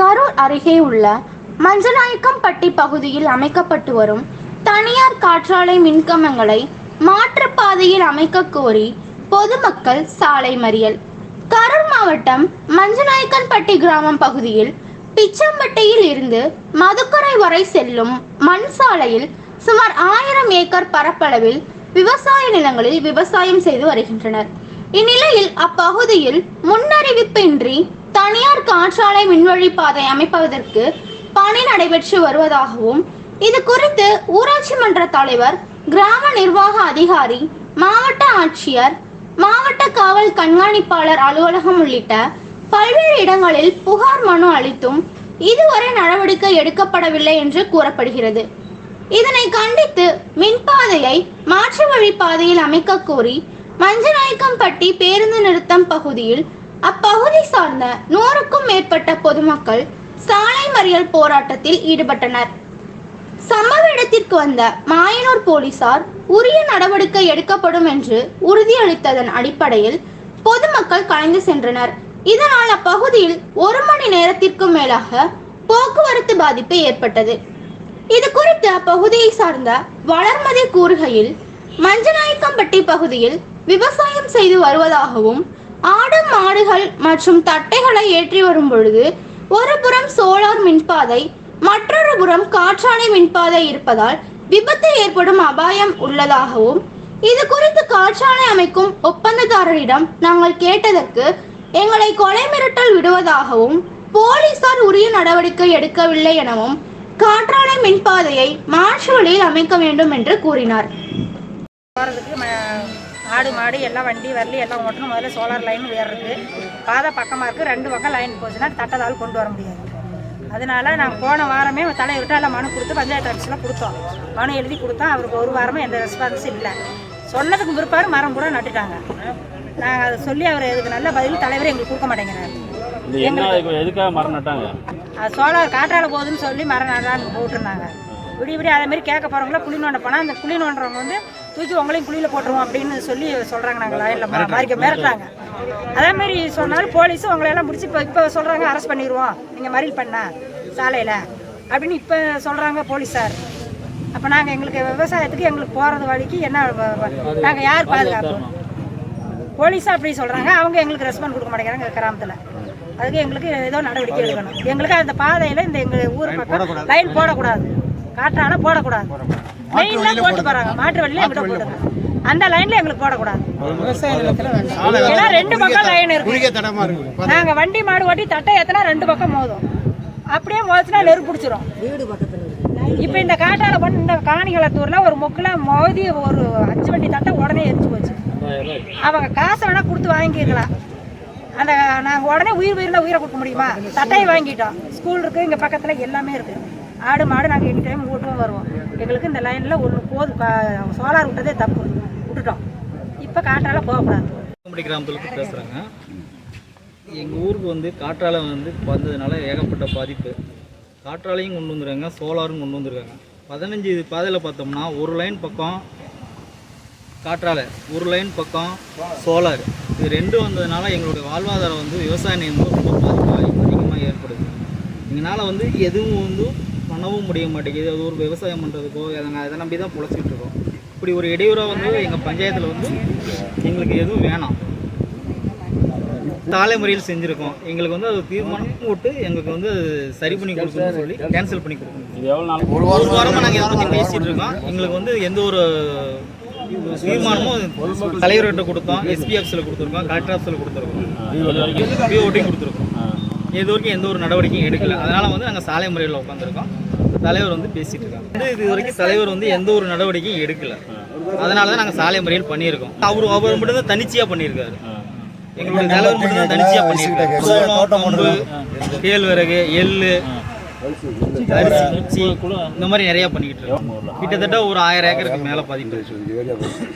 கரூர் அருகே உள்ள மஞ்சநாயக்கம்பட்டி பகுதியில் அமைக்கப்பட்டு வரும் தனியார் காற்றாலை மின்கம்பங்களை மாற்றுப்பாதையில் அமைக்க கோரி பொதுமக்கள் சாலை மறியல். கரூர் மாவட்டம் மஞ்சநாயக்கன்பட்டி கிராமம் பகுதியில் பிச்சம்பட்டியில் இருந்து மதுக்கரை வரை செல்லும் மண் சாலையில் சுமார் ஆயிரம் ஏக்கர் பரப்பளவில் விவசாய நிலங்களில் விவசாயம் செய்து வருகின்றனர். இந்நிலையில் அப்பகுதியில் முன்னறிவிப்பின்றி தனியார் காற்றாலை மின்வழி பாதை அமைப்பதற்கு பணி நடைபெற்று வருவதாகவும் இது குறித்து ஊராட்சி மன்ற தலைவர் கிராம நிர்வாக அதிகாரி மாவட்ட ஆட்சியர் மாவட்ட காவல் கண்காணிப்பாளர் அலுவலகம் உள்ளிட்ட பல்வேறு இடங்களில் புகார் மனு அளித்தும் இதுவரை நடவடிக்கை எடுக்கப்படவில்லை என்று கூறப்படுகிறது. இதனை கண்டித்து மின்பாதையை மாற்று வழி பாதையில் அமைக்க கோரி மஞ்சநாயக்கம்பட்டி பேருந்து நிறுத்தம் பகுதியில் அப்பகுதி சார்ந்த நூறுக்கும் மேற்பட்ட பொதுமக்கள் சாலை மறியல் போராட்டத்தில் ஈடுபட்டனர். சம்பவ இடத்திற்கு வந்த மாயனூர் போலீசார் உரிய நடவடிக்கை எடுக்கப்படும் என்று உறுதியளித்ததன் அடிப்படையில் பொதுமக்கள் கலைந்து சென்றனர். இதனால் அப்பகுதியில் ஒரு மணி நேரத்திற்கும் மேலாக போக்குவரத்து பாதிப்பு ஏற்பட்டது. இது குறித்து அப்பகுதியை சார்ந்த வளர்மதி கூறுகையில் மஞ்சநாயக்கம்பட்டி பகுதியில் விவசாயம் செய்து வருவதாகவும் ஆடு மாடுகள் மற்றும் தட்டைகளை ஏற்றி வரும் பொழுது ஒரு புறம் சோலார் மின்பாதை மற்றொரு புறம் காற்றாலை மின்பாதை இருப்பதால் விபத்து ஏற்படும் அபாயம் உள்ளதாகவும் இது குறித்து காற்றாலை அமைக்கும் ஒப்பந்ததாரரிடம் நாங்கள் கேட்டதற்கு எங்களை கொலை மிரட்டல் விடுவதாகவும் போலீசார் உரிய நடவடிக்கை எடுக்கவில்லை எனவும் காற்றாலை மின்பாதையை மாற்று வழியில் அமைக்க வேண்டும் என்று கூறினார். ஆடு மாடு எல்லாம் வண்டி வரலி எல்லாம் ஓட்டணும். முதல்ல சோலார் லைன் ஏறுறது பாதை பக்கமாக இருக்குது ரெண்டு பக்கம் லைன் போச்சுன்னா தட்டதால் கொண்டு வர முடியாது. அதனால நாங்கள் போன வாரமே தலைவர்கிட்ட மனு கொடுத்து பஞ்சாயத்து ஆஃபீஸில் கொடுத்தோம். மனு எழுதி கொடுத்தோம் அவருக்கு ஒரு வாரமே எந்த ரெஸ்பான்ஸும் இல்லை. சொன்னதுக்கு பிற்பாடு மரம் கூட நட்டுட்டாங்க. நாங்கள் அதை சொல்லி அவர் இதுக்கு நல்ல பதில் தலைவர் எங்களுக்கு கொடுக்க மாட்டேங்கிறாரு. எதுக்காக மரம் நட்டாங்க? அது சோலார் காற்றால போகுதுன்னு சொல்லி மரம் நடான்னு போட்டிருந்தாங்க. விடிய விடிய அதே மாதிரி கேட்க போகிறவங்கள குழி நோண்ட போனால் அந்த குழி நோண்டுறவங்க வந்து தூக்கி உங்களையும் குழியில் போட்டுருவோம் அப்படின்னு சொல்லி சொல்கிறாங்க நாங்கள் லைனில் மாறிக்க மிரட்டுறாங்க. அதே மாதிரி சொன்னாலும் போலீஸ் உங்களை எல்லாம் பிடிச்சி இப்போ இப்போ சொல்கிறாங்க அரெஸ்ட் பண்ணிடுவோம் நீங்கள் மறியல் பண்ண சாலையில். அப்படின்னு இப்போ சொல்கிறாங்க போலீஸார் அப்போ நாங்கள் எங்களுக்கு விவசாயத்துக்கு எங்களுக்கு போகிறது வழிக்கு என்ன நாங்கள் யார் பாதுகாப்பு? போலீஸாக அப்படி சொல்கிறாங்க அவங்க எங்களுக்கு ரெஸ்பாண்ட் கொடுக்க மாட்டேங்கிறாங்க கிராமத்தில். அதுக்கு எங்களுக்கு ஏதோ நடவடிக்கை எடுக்கணும். எங்களுக்கு அந்த பாதையில் இந்த எங்கள் ஊர் பக்கம் லைன் போடக்கூடாது. காற்றால போடக்கூடாது. மெயின்லாம் போட்டு போகிறாங்க மாட்டு வழியில எங்கிட்ட போடுங்க அந்த லைன்ல எங்களுக்கு போடக்கூடாது. ஏன்னா ரெண்டு பக்கம் லைன் இருக்கு. இருக்கு. நாங்கள் வண்டி மாடு ஓட்டி தட்டை ஏற்றினா ரெண்டு பக்கம் மோதும். அப்படியே மோதிச்சுனா நெருப்பு பிடிச்சிரும். இப்போ இந்த காட்டால பண்ண இந்த காணிகளத்தூரில் ஒரு முக்கில் மோதி ஒரு அஞ்சு வண்டி தட்டை உடனே எரிச்சு போச்சு. அவங்க காசை வேணா கொடுத்து வாங்கிக்கலாம் அந்த நாங்கள் உடனே உயிர் உயிரில் உயிரை கொடுக்க முடியுமா? தட்டையை வாங்கிட்டோம். ஸ்கூல் இருக்குது இங்கே பக்கத்தில் எல்லாமே இருக்குது ஆடு மாடு நாங்கள் எனி டைம் ஓட்டுவோம் வருவோம். எங்களுக்கு இந்த லைனில் ஒன்று போது சோலார் விட்டதே தப்பு. விட்டுட்டோம். இப்போ காற்றால் போகக்கூடாது. கும்படி பேசுகிறாங்க எங்கள் ஊருக்கு வந்து காற்றாலை வந்து வந்ததுனால ஏகப்பட்ட பாதிப்பு. காற்றாலையும் கொண்டு வந்துருக்காங்க சோலாரும் கொண்டு வந்திருக்காங்க. பதினஞ்சு பாதையில் பார்த்தோம்னா ஒரு லைன் பக்கம் காற்றாலை ஒரு லைன் பக்கம் சோலார். இது ரெண்டும் வந்ததுனால எங்களுடைய வாழ்வாதாரம் வந்து விவசாய நிலம் ரொம்ப பாதிப்பு அதிகமாக ஏற்படுது. இதனால் வந்து எதுவும் வந்து பண்ணவும் முடிய மாட்டேங்குது. அது ஒரு விவசாயம் பண்ணுறதுக்கோ நாங்கள் அதை நம்பி தான் பொழைச்சிட்டு இருக்கோம். இப்படி ஒரு இடையூறாக வந்து எங்கள் பஞ்சாயத்தில் வந்து எங்களுக்கு எதுவும் வேணாம். சாலை முறையில் செஞ்சுருக்கோம். எங்களுக்கு வந்து அது தீர்மானம் போட்டு எங்களுக்கு வந்து சரி பண்ணி கொடுக்கணும்னு சொல்லி கேன்சல் பண்ணி கொடுக்கணும். ஒரு வாரமாக நாங்கள் இதை பற்றி பேசிகிட்டு இருக்கோம். எங்களுக்கு வந்து எந்த ஒரு தீர்மானமும் தலைவர்கிட்ட கொடுத்தோம். எஸ்பி ஆஃபீஸில் கொடுத்துருக்கோம். கலெக்டர் ஆஃபீஸில் கொடுத்துருக்கோம். பிஓட்டையும் கொடுத்துருக்கோம். இது வரைக்கும் எந்த ஒரு நடவடிக்கையும் எடுக்கல. அதனால் வந்து நாங்கள் சாலை முறையில் உட்காந்துருக்கோம் தலைவர் வந்து பேசிட்டு இருக்காங்க வந்து இது வரைக்கும் தலைவர் வந்து எந்த ஒரு நடவடிக்கையும் எடுக்கல. அதனால தான் நாங்கள் சாலை முறையில் பண்ணியிருக்கோம். அவர் அவர் மட்டும் தான் தனிச்சையாக பண்ணியிருக்காரு. எங்களுடைய தலைவர் மட்டும் தான் தனிச்சையாக பண்ணியிருக்காரு கேழ்வரகு எள்ளு அரிசி மிச்சி இந்த மாதிரி நிறையா பண்ணிக்கிட்டு இருக்கோம். கிட்டத்தட்ட ஒரு ஆயிரம் ஏக்கருக்கு மேலே பாதிப்பு இருக்கு.